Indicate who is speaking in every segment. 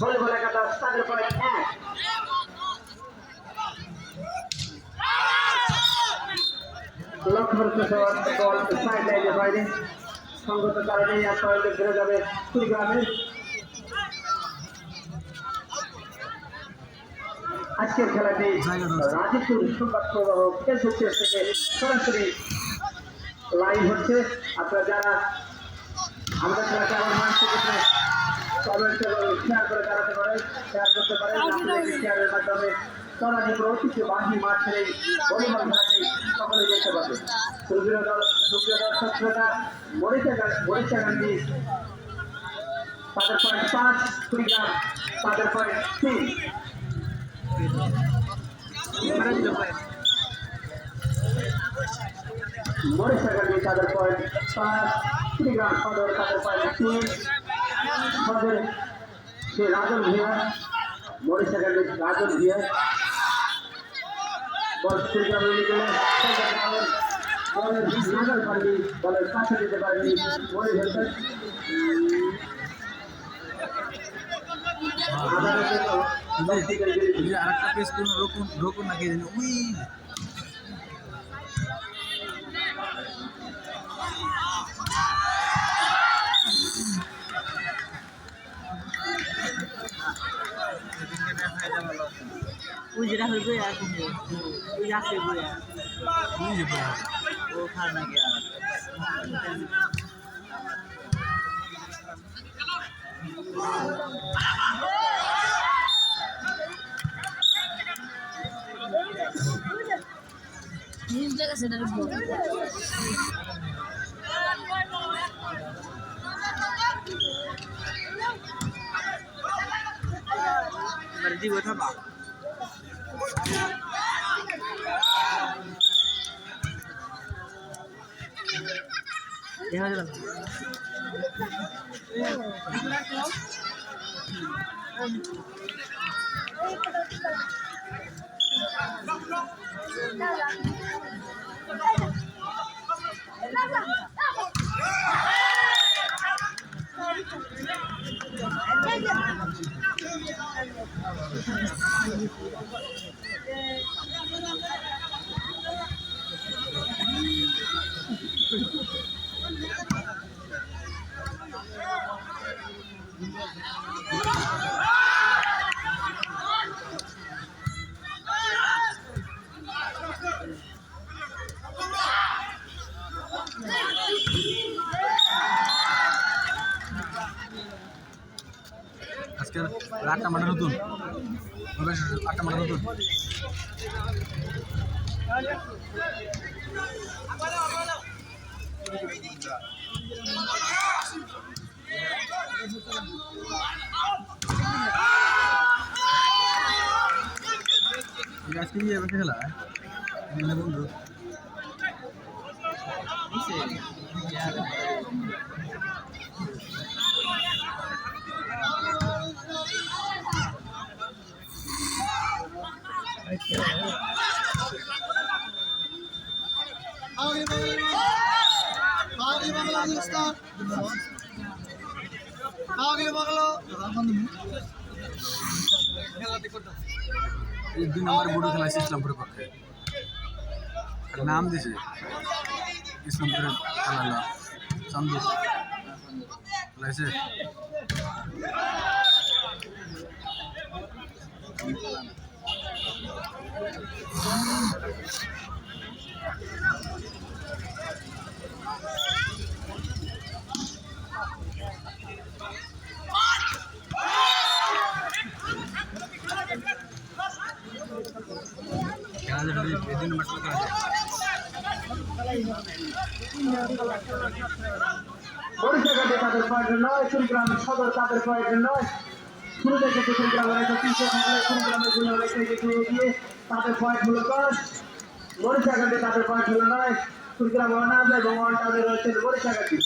Speaker 1: Volleyball একাদশ তাদের point এক। লক্ষ্য করছে বল, সাইড লাইনের বাইরে। সঙ্গত কারণেই পয়েন্টে ফিরে যাবে কুড়িগ্রামের আজকের খেলাটি রাজীবপুর সংবাদ প্রবাহ ফেসবুক থেকে সরাসরি লাইভ হচ্ছে। আপনারা যারা আমাদের খেলাটা আমার মাঠ কমেন্ট করে জানাতে পারেন শেয়ার করতে আপনাদের শেয়ারের মাধ্যমে তরাজি প্রতিটি বাহিনী মাঠ ভলিবল খেলাটি সকলে দেখতে পাবে সুপ্রিয় দর্শক শ্রোতা মরিচা মরিচা গান্ধী তাদের পয়েন্ট পাঁচ কুড়িগ্রাম তাদের পয়েন্ট তিন মরিচা গান্ধী তাদের পয়েন্ট পাঁচ কুড়িগ্রাম সদর তাদের পয়েন্ট তিন সদর সে রাজন ভিয়া গান্ধী রাজন ভিয়া বল নিয়ে গেলে বলের নাগাল পাননি বলের কাছে দিতে পারেনি মনে হচ্ছে।
Speaker 2: আরেকটা জানি? উই!
Speaker 3: ওই যেটা হইবে আর কি ওই আছে
Speaker 2: যে বড়
Speaker 3: ও খার না গিয়া নিজ জায়গা সেটা দিব থাবা দেখা যাবে
Speaker 2: আজকে আটটা মাঠে নতুন। আটটা মাঠে নতুন। আজকে কি এবার খেলা? মানে বন্ধু এই দুই নম্বর বুড়ো খেলা আছে ইসলামপুরের পক্ষে। নাম দিছে ইসলামপুরের খেলা চান্দু খেলা নম্বর খেলা আছে
Speaker 1: মরিচা গান্ধী তাদের পয়েন্ট নয় কুড়িগ্রাম সদর তাদের পয়েন্ট নয় শুরু থেকে কুড়িগ্রামের একটা তিনশো থাকলে কুড়িগ্রামেরগুলো রেখে এগিয়ে গিয়ে তাদের পয়েন্ট হলো দশ মরিচা গান্ধী তাদের পয়েন্ট হলো নয় কুড়িগ্রাম অনাজ এবং টাউনে রয়েছেন মরিচা গান্ধী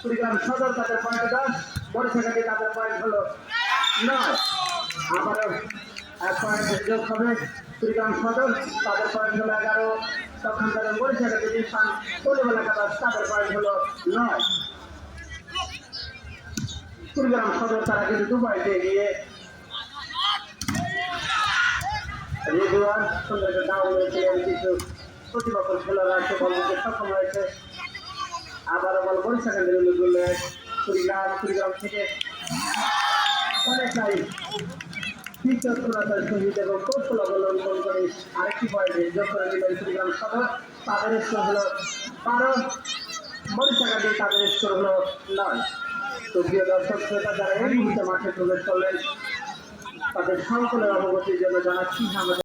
Speaker 1: কুড়িগ্রাম সদর তাদের পয়েন্ট দশ মরিচা গান্ধী তাদের পয়েন্ট হলো নয় আবারও পয়েন্ট যোগ হবে কুড়িগ্রাম সদর তাদের পয়েন্ট হলো এগারো কাদা তাদের পয়েন্ট হলো নয়। কুড়িগ্রাম সদর তারা দুবাইতে গিয়ে রিজওয়ান সুন্দর হয়েছে কিছু প্রতিপক্ষ খেলোয়াড় আছে বল করতে সক্ষম হয়েছে। আবারও বল বরিশা কেন্দ্রের উল্লেখ কুড়িগ্রাম কুড়িগ্রাম থেকে অনেকটাই বিচক্ষণতার সহিত এবং কৌশল অবলম্বন করে আরেকটি পয়েন্টে যোগ করে দিলেন কুড়িগ্রাম সদর তাদের স্কোর হলো বারো মরিচাকান্দি তাদের স্কোর হলো নয়। তো প্রিয় তাদের সকলের অবগতির জন্য জানাচ্ছি আমাদের